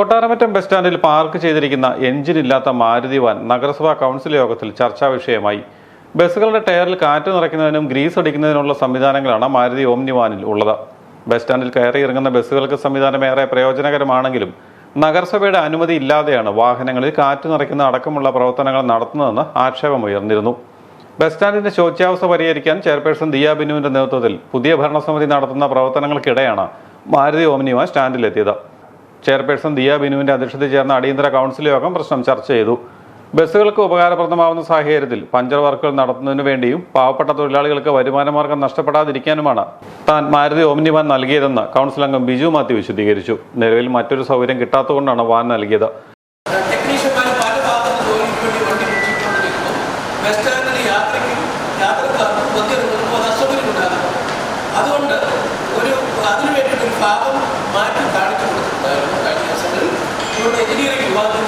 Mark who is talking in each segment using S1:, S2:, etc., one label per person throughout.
S1: Kottaramattam bus സ്റ്റാൻഡിൽ park ചെയ്തിരിക്കുന്ന engine ഇല്ലാത്ത മാരുതി വാൻ നഗരസഭാ കൗൺസിൽ യോഗത്തിൽ ചർച്ചാ വിഷയമായി. ബസ്സുകളുടെ ടയറിൽ കാറ്റ് നിറയ്ക്കുന്നതിനും ഗ്രീസ് അടിക്കുന്നതിനുള്ള സംവിധാനങ്ങളാണ് മാരുതി ഓംനി വാനിൽ ഉള്ളത്. ബസ് സ്റ്റാൻഡിൽ കയറി ഇറങ്ങുന്ന ബസ്സുകൾക്ക് സംവിധാനം ഏറെ പ്രയോജനകരമാണെങ്കിലും നഗരസഭയുടെ അനുമതി ഇല്ലാതെയാണ് വാഹനങ്ങളിൽ കാറ്റ് നിറയ്ക്കുന്ന അടക്കമുള്ള പ്രവർത്തനങ്ങൾ നടത്തുന്നതെന്ന് ആക്ഷേപമുയർന്നിരുന്നു ബസ് സ്റ്റാൻഡിന്റെ ശോച്യാവസ്ഥ പരിഹരിക്കാൻ ചെയർപേഴ്സൺ ദിയാ ബിനുവിന്റെ നേതൃത്വത്തിൽ പുതിയ ഭരണസമിതി നടത്തുന്ന പ്രവർത്തനങ്ങൾക്കിടെയാണ് മാരുതി ഓംനിവ സ്റ്റാൻഡിലെത്തിയത്. ചെയർപേഴ്സൺ ദിയ ബിനുവിന്റെ അധ്യക്ഷതയിൽ ചേർന്ന അടിയന്തര കൗൺസിൽ യോഗം പ്രശ്നം ചർച്ച ചെയ്തു. ബസ്സുകൾക്ക് ഉപകാരപ്രദമാവുന്ന സാഹചര്യത്തിൽ പഞ്ചർ വർക്കുകൾ നടത്തുന്നതിനു വേണ്ടിയും പാവപ്പെട്ട തൊഴിലാളികൾക്ക് വരുമാനമാർഗം നഷ്ടപ്പെടാതിരിക്കാനുമാണ് താൻ മാരുതി ഓമ്നി വാൻ നൽകിയതെന്ന് കൗൺസിൽ അംഗം ബിജു മാത്യു വിശദീകരിച്ചു. നിലവിൽ മറ്റൊരു സൗകര്യം കിട്ടാത്തതുകൊണ്ടാണ് വാൻ നൽകിയത്.
S2: അതുകൊണ്ട് ഒരു അതിനു വേണ്ടിയിട്ട് ഒരു ഭാഗം മാറ്റി കാണിച്ചു കൊടുത്തിട്ടുണ്ടായിരുന്നു കഴിഞ്ഞ ദിവസങ്ങളിൽ. ഇവിടെ എഞ്ചിനീയറിംഗ് വിഭാഗത്തിൽ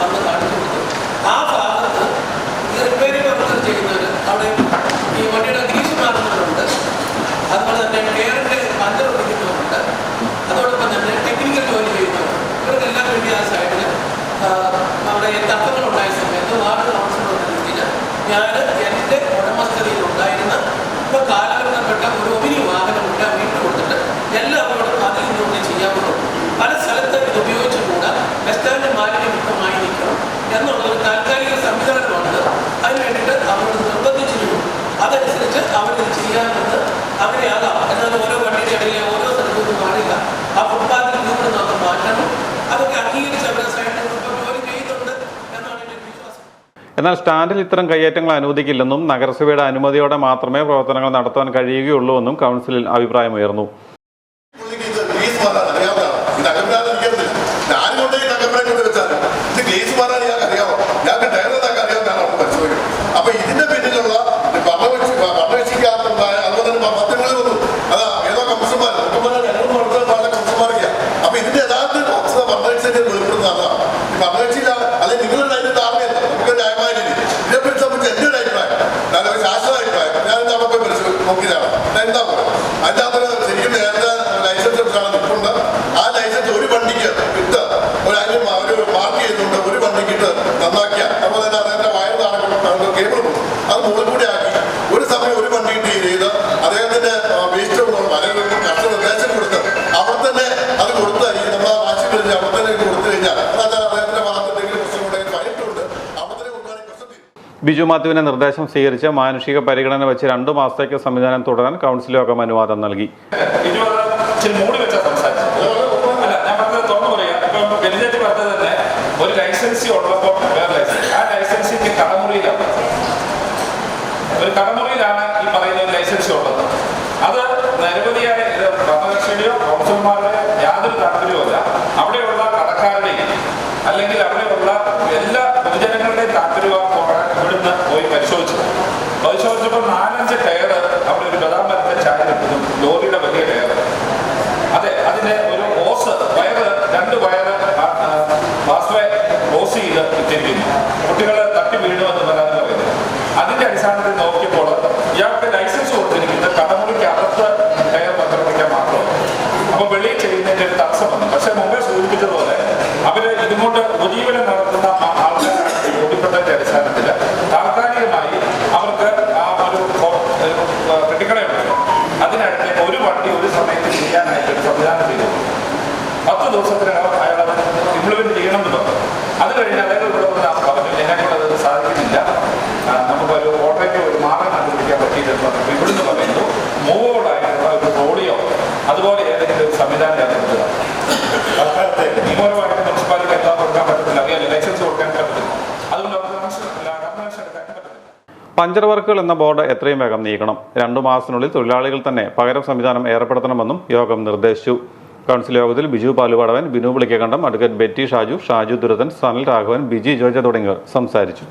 S2: വന്ന് കാണിച്ചു കൊടുത്തു. ആ ഭാഗത്ത് ഈ റിപ്പയറിംഗ് വർക്കുകൾ ചെയ്യുന്നവർ അവിടെ ഈ വണ്ടിയുടെ ഗ്രീസ് മാറുന്നവരുണ്ട് അതുപോലെ തന്നെ കെയറിന്റെ പഞ്ചർ ഒടിക്കുന്നവരുണ്ട് അതോടൊപ്പം തന്നെ ടെക്നിക്കൽ ജോലി ചെയ്യുന്നവർ. ഇവർക്കെല്ലാം വേണ്ടി ആ സൈഡിൽ അവിടെ തർക്കങ്ങളുണ്ടായ സമയത്ത് വാർഡ് കൗൺസിലർ ഞാൻ എന്റെ എന്നാൽ
S1: സ്റ്റാൻഡിൽ ഇത്തരം കയ്യേറ്റങ്ങൾ അനുവദിക്കില്ലെന്നും നഗരസഭയുടെ അനുമതിയോടെ മാത്രമേ പ്രവർത്തനങ്ങൾ നടത്താൻ കഴിയുകയുള്ളൂ എന്നും കൗൺസിലിൽ അഭിപ്രായമുയർന്നു.
S3: ഇതിന്റെ പിന്നിലുള്ള അതുപോലെ തന്നെ ഒന്നും അതാ ഏതോ കമ്മീഷന്മാർ മുഖ്യമന്ത്രി രണ്ടു വർഷം പല കമ്മീഷന്മാരൊക്കെയാ അപ്പൊ ഇതിന്റെ യഥാർത്ഥ വസ്തുത ഭരണകക്ഷിന്റെ വെളിപ്പെടുന്നതാണ് ഈ ഭരണകക്ഷിയില്ല അല്ലെങ്കിൽ നിങ്ങളുടെ അതിന്റെ ധാരണയല്ല നമുക്ക് ന്യായമായ രീതി ഇതിനെപ്പറ്റി സംബന്ധിച്ച് എന്റെ ഒരു അഭിപ്രായം ഞാൻ ഒരു ശാശ്വത അഭിപ്രായം ഞാൻ ഇത് അവിടെ പോയി പരിശോധി നോക്കിയതാണ് ഞാൻ എന്താ പറയുക അതിന്റെ അകത്ത് ശരിക്കും നേരത്തെ ലൈസൻസ് എടുത്താണ് നിൽക്കുന്നത് ആ ലൈസൻസ് ഒരു വണ്ടിക്ക് ഇട്ട് ഒരു അതിന് ഒരു മാർക്ക് ചെയ്തുകൊണ്ട് ഒരു വണ്ടിക്ക് ഇട്ട് നന്നാക്കിയ അതുപോലെ തന്നെ അതിന്റെ വയർ താഴെ കേബിൾ പോകും അത് മുകളിൽ കൂടി ആക്കി ഒരു സമയം ഒരു വണ്ടി ഇട്ട് ചെയ്ത് അദ്ദേഹത്തിന്റെ വേസ്റ്റ് അല്ലെങ്കിൽ കർഷക നിർദ്ദേശം കൊടുത്ത് അവിടെ തന്നെ അത് കൊടുത്ത് ഈ നമ്മൾ ആ വാശി പിടിച്ച് അവിടെ തന്നെ ഇത് കൊടുത്തു കഴിഞ്ഞാൽ അതായത് അദ്ദേഹത്തിന്റെ ഭാഗത്ത് എന്തെങ്കിലും പ്രശ്നമുണ്ടെങ്കിൽ ഫയറ്റുണ്ട് അവിടെ തന്നെ കൊടുക്കുകയാണെങ്കിൽ പ്രശ്നം തീരും
S1: ബിജു മാത്യുവിന്റെ നിർദ്ദേശം സ്വീകരിച്ച് മാനുഷിക പരിഗണന വെച്ച് രണ്ടു മാസത്തേക്ക് സംവിധാനം തുടരാൻ കൗൺസിൽ യോഗം അനുവാദം നൽകി.
S4: ഒരു ഈ പറയുന്ന അത് യാതൊരു അവിടെയുള്ള കടക്കാരുടെയും അല്ലെങ്കിൽ അവിടെയുള്ള എല്ലാ പൊതുജനങ്ങളുടെയും താല്പര്യമാണ് അതിന്റെ അടിസ്ഥാനത്തിൽ നോക്കിയപ്പോൾ ഇയാൾക്ക് ലൈസൻസ് കൊടുത്തിരിക്കുന്നത് കടമുറിക്ക് അകത്ത് ടയർ പങ്കെടുപ്പിക്കാൻ മാത്രമാണ് അപ്പൊ വെളിയിൽ ചെയ്യുന്നതിന്റെ ഒരു തടസ്സം വന്നു പക്ഷെ മുമ്പേ സൂചിപ്പിച്ചതുപോലെ അവർ ഇതുകൊണ്ട് ഉപജീവനം നടത്തുന്ന ആൾക്കാരാണ് ബോധ്യപ്പെട്ടതിന്റെ അടിസ്ഥാനത്തിൽ. താൽക്കാലികമായി അവർക്ക് ആ ഒരു കെട്ടിക്കടയുണ്ട് അതിനടുത്ത് ഒരു വണ്ടി ഒരു സമയത്ത് ചെയ്യാനായിട്ട് ഒരു സംവിധാനം ചെയ്തു. പത്ത് ദിവസത്തിനകം അയാൾ ഇംപ്ലിമെന്റ് ചെയ്യണം എന്ന് പറഞ്ഞു. അത് കഴിഞ്ഞ് അയാൾ ഇവിടെ വന്ന് പറഞ്ഞു എന്നെ കൊണ്ട് അത് സാധിക്കുന്നില്ല ആ, നമുക്കൊരു ഓട്ടോയ്ക്ക് ഒരു മാർഗം കണ്ടുപിടിക്കാൻ പറ്റിയില്ലെന്ന് പറഞ്ഞു ഇവിടുന്ന് പറയുന്നു മൂവോടായിട്ടുള്ള ഒരു റോഡിയോ അതുപോലെ ഏതെങ്കിലും ഒരു സംവിധാനം
S1: പഞ്ചർ വർക്കുകൾ എന്ന ബോർഡ് എത്രയും വേഗം നീക്കണം. രണ്ടു മാസത്തിനുള്ളിൽ തൊഴിലാളികൾ തന്നെ പകരം സംവിധാനം ഏർപ്പെടുത്തണമെന്നും യോഗം നിർദ്ദേശിച്ചു. കൗൺസിൽ യോഗത്തിൽ ബിജു പാലുപാടവൻ ബിനു പുളിക്കകണ്ഠം അഡ്വക്കേറ്റ് ബെറ്റി ഷാജു ഷാജു ദുരതൻ സനൽ രാഘവൻ ബിജി ജോജ തുടങ്ങിയവർ സംസാരിച്ചു.